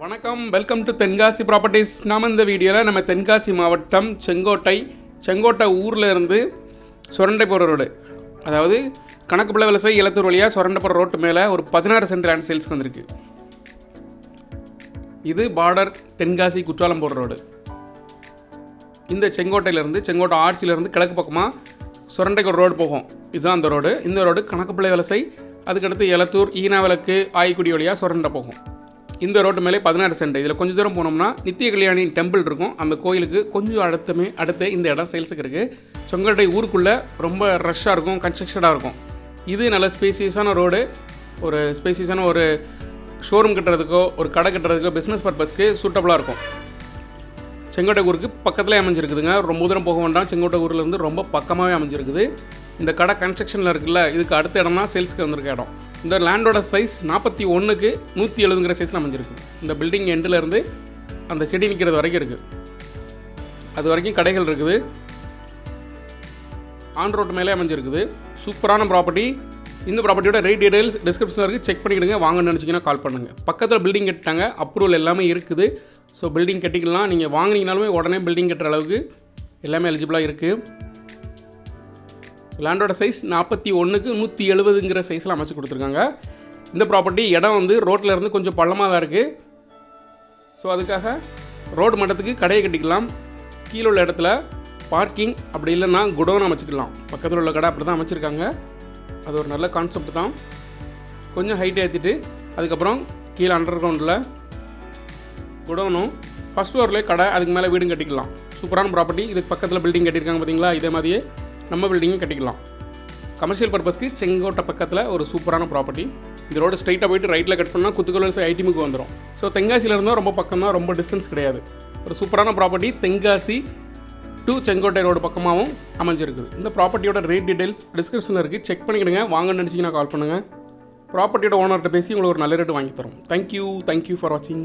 வணக்கம். Welcome to Tenkasi properties நாம் இந்த வீடியோவில் நம்ம தென்காசி மாவட்டம் செங்கோட்டை செங்கோட்டை ஊரில் இருந்து சுரண்டை போகிற ரோடு. அதாவது கணக்கு பிள்ளை விலசை இலத்தூர் வழியாக சுரண்டை போகிற ரோட்டு மேலே ஒரு பதினாறு சென்ட் லேண்ட் சேல்ஸ்க்கு வந்திருக்கு. இது பார்டர் தென்காசி குற்றாலம் போகிற ரோடு இந்த செங்கோட்டையிலேருந்து செங்கோட்டை ஆட்சியிலேருந்து கிழக்கு பக்கமாக சுரண்டைக்கு ஒரு ரோடு போகும். இதுதான் அந்த ரோடு இந்த ரோடு கணக்குப்பிள்ளை வலசை அதுக்கடுத்து எலத்தூர் ஈனாவிளக்கு ஆய்க்குடி வழியாக சுரண்டை போகும். இந்த ரோட்டு மேலே பதினாறு சென்ட். இதில் கொஞ்சம் தூரம் போனோம்னா நித்திய கல்யாணி டெம்பிள் இருக்கும். அந்த கோயிலுக்கு கொஞ்சம் அடுத்தமே அடுத்த இந்த இடம் சேல்ஸுக்கு இருக்குது செங்கோட்டை ஊருக்குள்ளே ரொம்ப ரஷ்ஷாக இருக்கும் கன்ஸ்ட்ரக்ஷனாக இருக்கும். இது நல்ல ஸ்பேசியஸான ரோடு ஒரு ஸ்பேசியஸான ஒரு ஷோரூம் கட்டுறதுக்கோ ஒரு கடை கட்டுறதுக்கோ பிஸ்னஸ் பர்பஸ்க்கு சூட்டபுளாக இருக்கும். செங்கோட்டை ஊருக்கு பக்கத்தில் அமைஞ்சிருக்குதுங்க. ரொம்ப தூரம் போக வேண்டாம். செங்கோட்டை ஊரில் இருந்து ரொம்ப பக்கமாகவே அமைஞ்சிருக்குது. இந்த கடை கன்ஸ்ட்ரக்ஷனில் இருக்குல்ல இதுக்கு அடுத்த இடம்னா சேல்ஸுக்கு வந்திருக்க இடம். இந்த லேண்டோட சைஸ் நாற்பத்தி ஒன்றுக்கு நூற்றி எழுதுங்கிற சைஸில் அமைஞ்சிருக்கு. இந்த பில்டிங் எண்டிலேருந்து அந்த செடி நிற்கிறது வரைக்கும் இருக்குது அது வரைக்கும் கடைகள் இருக்குது. ஆன் ரோட் மேலே அமைஞ்சிருக்குது. சூப்பரான ப்ராப்பர்ட்டி இந்த ப்ராப்பர்ட்டியோட ரேட் டீடைல்ஸ் டிஸ்கிரிப்ஷனில் இருக்குது செக் பண்ணிக்கிடுங்க. வாங்கன்னு நினச்சிங்கன்னா கால் பண்ணுங்கள் பக்கத்தில் பில்டிங் கட்டிட்டாங்க. அப்ரூவல் எல்லாமே இருக்குது. ஸோ பில்டிங் கட்டிக்கலாம். நீங்கள் வாங்கினீங்கனாலுமே உடனே பில்டிங் கட்டுற அளவுக்கு எல்லாமே எலிஜிபிளாக இருக்குது லேண்டோட சைஸ் நாற்பத்தி ஒன்றுக்கு நூற்றி எழுபதுங்கிற சைஸில் அமைச்சு கொடுத்துருக்காங்க. இந்த ப்ராப்பர்ட்டி இடம் வந்து ரோட்டில் இருந்து கொஞ்சம் பள்ளமாக தான் இருக்குது ஸோ அதுக்காக ரோடு மட்டத்துக்கு கடையை கட்டிக்கலாம். கீழே உள்ள இடத்துல பார்க்கிங் அப்படி இல்லைன்னா குடோன் அமைச்சிக்கலாம். பக்கத்தில் உள்ள கடை அப்படி தான் அமைச்சிருக்காங்க. அது ஒரு நல்ல கான்செப்ட் தான். கொஞ்சம் ஹைட் ஏற்றிட்டு அதுக்கப்புறம் கீழே அண்டர் கிரவுண்டில் குடோனும் ஃபஸ்ட் ஃப்ளோர்லேயே கடை அதுக்கு மேலே வீடும் கட்டிக்கலாம். சூப்பரான ப்ராப்பர்ட்டி இதுக்கு பக்கத்தில் பில்டிங் கட்டியிருக்காங்க பார்த்தீங்களா இதே மாதிரியே நம்ம பில்டிங்கும் கட்டிக்கலாம். கமர்ஷியல் பர்பஸ்க்கு செங்கோட்டை பக்கத்தில் ஒரு சூப்பரான ப்ராப்பர்ட்டி இந்த ரோடு ஸ்ட்ரைட்டாக போயிட்டு ரைட்டில் கட் பண்ணால் குத்துக்குள்ள ஐடிமுக்கு வந்துடும் ஸோ தென்காசியிலேருந்தோ ரொம்ப பக்கம் தான் ரொம்ப டிஸ்டன்ஸ் கிடையாது. ஒரு சூப்பரான property Tenkasi to Sengottai road பக்கமாகவும் அமைஞ்சிருக்குது. இந்த ப்ராப்பர்ட்டியோட ரேட் டீடைல்ஸ் டிஸ்கிரிப்ஷனில் இருக்குது செக் பண்ணிக்கிடுங்க. வாங்கன்னு நினச்சிங்கன்னா கால் பண்ணுங்கள் ப்ராப்பர்ட்டியோட ஓனர்கிட்ட பேசி உங்களுக்கு ஒரு நல்ல ரேட்டு வாங்கி தரோம் தேங்க்யூ தேங்க்யூ ஃபார் வாட்சிங்